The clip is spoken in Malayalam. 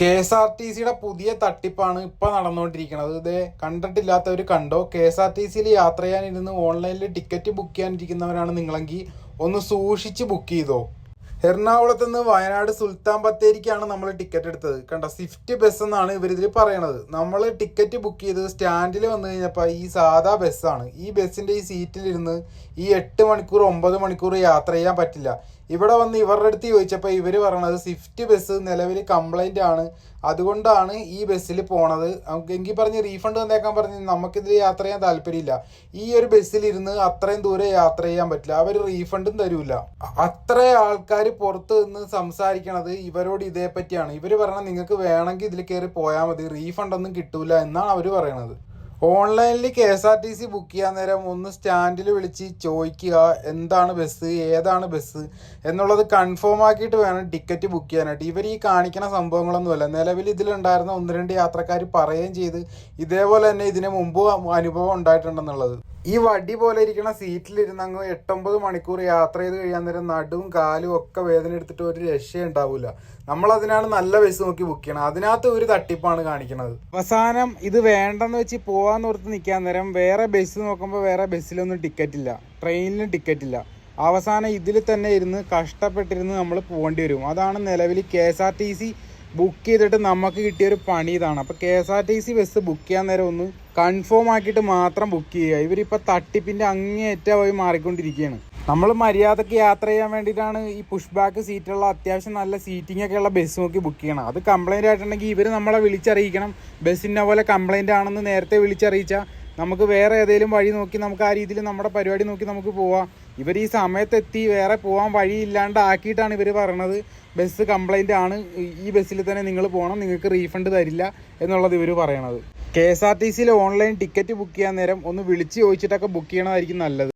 കെ എസ് ആർ ടി സിയുടെ പുതിയ തട്ടിപ്പാണ് ഇപ്പൊ നടന്നുകൊണ്ടിരിക്കുന്നത്. ഇത് കണ്ടിട്ടില്ലാത്തവർ കണ്ടോ? കെ എസ് ആർ ടി സിയിൽ യാത്ര ചെയ്യാനിരുന്ന് ഓൺലൈനിൽ ടിക്കറ്റ് ബുക്ക് ചെയ്യാനിരിക്കുന്നവരാണ് നിങ്ങളെങ്കിൽ ഒന്ന് സൂക്ഷിച്ച് ബുക്ക് ചെയ്തോ? എറണാകുളത്ത് നിന്ന് വയനാട് സുൽത്താൻ ബത്തേരിക്കാണ് നമ്മൾ ടിക്കറ്റ് എടുത്തത്. കണ്ട? സ്വിഫ്റ്റ് ബസ് എന്നാണ് ഇവരിതിൽ പറയണത്. നമ്മൾ ടിക്കറ്റ് ബുക്ക് ചെയ്ത് സ്റ്റാൻഡിൽ വന്നു കഴിഞ്ഞപ്പോൾ ഈ സാധാ ബസ്സാണ്. ഈ ബസ്സിന്റെ ഈ സീറ്റിലിരുന്ന് ഈ എട്ട് മണിക്കൂർ ഒമ്പത് മണിക്കൂർ യാത്ര ചെയ്യാൻ പറ്റില്ല. ഇവിടെ വന്ന് ഇവരുടെ അടുത്ത് ചോദിച്ചപ്പോൾ ഇവർ പറയണത് സ്വിഫ്റ്റ് ബസ് നിലവിൽ കംപ്ലൈന്റ് ആണ്. അതുകൊണ്ടാണ് ഈ ബസ്സിൽ പോണത്. എങ്കിൽ പറഞ്ഞ് റീഫണ്ട് തന്നേക്കാൻ പറഞ്ഞ് നമുക്കിതിൽ യാത്ര ചെയ്യാൻ താല്പര്യമില്ല. ഈ ഒരു ബസ്സിലിരുന്ന് അത്രയും ദൂരെ യാത്ര ചെയ്യാൻ പറ്റില്ല. അവർ റീഫണ്ടും തരൂല. അത്ര ആൾക്കാർ പുറത്ത് നിന്ന് സംസാരിക്കണത് ഇവരോട് ഇതേപ്പറ്റിയാണ്. ഇവർ പറയണത് നിങ്ങൾക്ക് വേണമെങ്കിൽ ഇതിൽ കയറി പോയാൽ മതി. റീഫണ്ടൊന്നും കിട്ടൂല എന്നാണ് അവർ പറയണത്. ഓൺലൈനിൽ K S R T C book ചെയ്യാൻ നേരം ഒന്ന് സ്റ്റാൻഡിൽ വിളിച്ച് ചോദിക്കുക എന്താണ് ബസ് ഏതാണ് ബസ് എന്നുള്ളത് കൺഫേം ആക്കിയിട്ട് വേണം ടിക്കറ്റ് ബുക്ക് ചെയ്യാനായിട്ട്. ഇവർ ഈ കാണിക്കുന്ന സംഭവങ്ങളൊന്നുമല്ല നിലവിൽ ഇതിലുണ്ടായിരുന്ന ഒന്ന് രണ്ട് യാത്രക്കാർ പറയുകയും ചെയ്ത് ഇതേപോലെ തന്നെ ഇതിന് മുമ്പ് അനുഭവം ഉണ്ടായിട്ടുണ്ടെന്നുള്ളത്. ഈ വടി പോലെ ഇരിക്കുന്ന സീറ്റിലിരുന്ന് അങ്ങ് എട്ടൊമ്പത് മണിക്കൂർ യാത്ര ചെയ്ത് കഴിയാൻ നേരം നടുവും കാലും ഒക്കെ വേദന എടുത്തിട്ട് ഒരു രക്ഷ ഉണ്ടാവില്ല നമ്മൾ അതിനാണ് നല്ല ബസ് നോക്കി ബുക്ക് ചെയ്യണം അതിനകത്ത് ഒരു തട്ടിപ്പാണ് കാണിക്കുന്നത് അവസാനം ഇത് വേണ്ടെന്ന് വെച്ച് പോവാൻ ഓർത്ത് നിൽക്കാൻ നേരം വേറെ ബസ് നോക്കുമ്പോൾ വേറെ ബസ്സിലൊന്നും ടിക്കറ്റ് ഇല്ല. ട്രെയിനിലും ടിക്കറ്റ് ഇല്ല. അവസാനം ഇതിൽ തന്നെ ഇരുന്ന് കഷ്ടപ്പെട്ടിരുന്ന് നമ്മൾ പോകേണ്ടി വരും. അതാണ് നിലവിൽ K S R T C book ചെയ്തിട്ട് നമുക്ക് കിട്ടിയ ഒരു പണി ഇതാണ്. അപ്പോൾ K S R T C bus book ചെയ്യാൻ നേരം ഒന്ന് കൺഫേം ആക്കിയിട്ട് മാത്രം ബുക്ക് ചെയ്യുക. ഇവരിപ്പോൾ തട്ടിപ്പിന്റെ അങ്ങേയറ്റമായി മാറിക്കൊണ്ടിരിക്കുകയാണ്. നമ്മൾ മര്യാദയ്ക്ക് യാത്ര ചെയ്യാൻ വേണ്ടിയിട്ടാണ് ഈ പുഷ് ബാക്ക് സീറ്റുള്ള അത്യാവശ്യം നല്ല സീറ്റിംഗ് ഒക്കെ ഉള്ള ബസ് നോക്കി ബുക്ക് ചെയ്യണം അത് കംപ്ലൈന്റ് ആയിട്ടുണ്ടെങ്കിൽ ഇവർ നമ്മളെ വിളിച്ചറിയിക്കണം. ബസ്സിനെ പോലെ കംപ്ലൈന്റ് ആണെന്ന് നേരത്തെ വിളിച്ചറിയിച്ചാൽ നമുക്ക് വേറെ ഏതെങ്കിലും വഴി നോക്കി നമുക്ക് ആ രീതിയിൽ നമ്മുടെ പരിപാടി നോക്കി നമുക്ക് പോവാം. ഇവർ ഈ സമയത്തെത്തി വേറെ പോകാൻ വഴിയില്ലാണ്ട് ആക്കിയിട്ടാണ് ഇവർ പറയണത്. ബസ് കംപ്ലൈന്റ് ആണ്. ഈ ബസ്സിൽ തന്നെ നിങ്ങൾ പോകണം നിങ്ങൾക്ക് റീഫണ്ട് തരില്ല എന്നുള്ളത് ഇവർ പറയണത്. കെ എസ് ആർ ടി സിയിൽ ഓൺലൈൻ ടിക്കറ്റ് ബുക്ക് ചെയ്യാൻ നേരം ഒന്ന് വിളിച്ച് ചോദിച്ചിട്ടൊക്കെ ബുക്ക് ചെയ്യണമായിരിക്കും നല്ലത്.